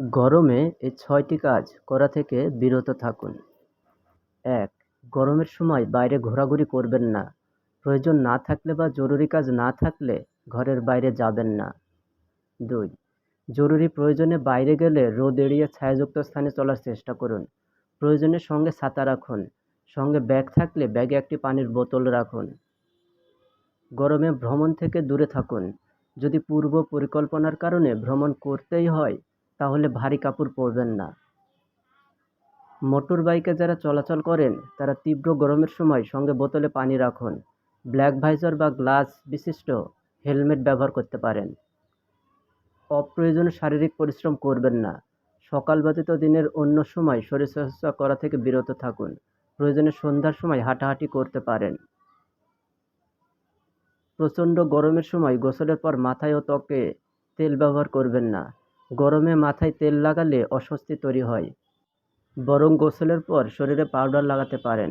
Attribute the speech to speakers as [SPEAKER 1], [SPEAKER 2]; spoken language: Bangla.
[SPEAKER 1] গরমে এই ছয়টি কাজ করা থেকে বিরত থাকুন। এক, গরমের সময় বাইরে ঘোরাঘুরি করবেন না। প্রয়োজন না থাকলে বা জরুরি কাজ না থাকলে ঘরের বাইরে যাবেন না। দুই, জরুরি প্রয়োজনে বাইরে গেলে রোদ এড়িয়ে ছায়াযুক্ত স্থানে চলার চেষ্টা করুন। প্রয়োজনের সঙ্গে ছাতা রাখুন। সঙ্গে ব্যাগ থাকলে ব্যাগে একটি পানির বোতল রাখুন। গরমে ভ্রমণ থেকে দূরে থাকুন। যদি পূর্ব পরিকল্পনার কারণে ভ্রমণ করতেই হয় তাহলে ভারী কাপড় পরবেন না। মোটর বাইকে যারা চলাচল করেন, তারা তীব্র গরমের সময় সঙ্গে বোতলে পানি রাখুন। ব্ল্যাক ভাইজার বা গ্লাস বিশিষ্ট হেলমেট ব্যবহার করতে পারেন। অপ্রয়োজনীয় শারীরিক পরিশ্রম করবেন না। সকাল ব্যতীত দিনের অন্য সময় শরীরচর্চা করা থেকে বিরত থাকুন। প্রয়োজনে সন্ধ্যার সময় হাঁটাহাঁটি করতে পারেন। প্রচণ্ড গরমের সময় গোসলের পর মাথায় ও ত্বকে তেল ব্যবহার করবেন না। গরমে মাথায় তেল লাগালে অস্বস্তি তৈরি হয়। বরং গোসলের পর শরীরে পাউডার লাগাতে পারেন।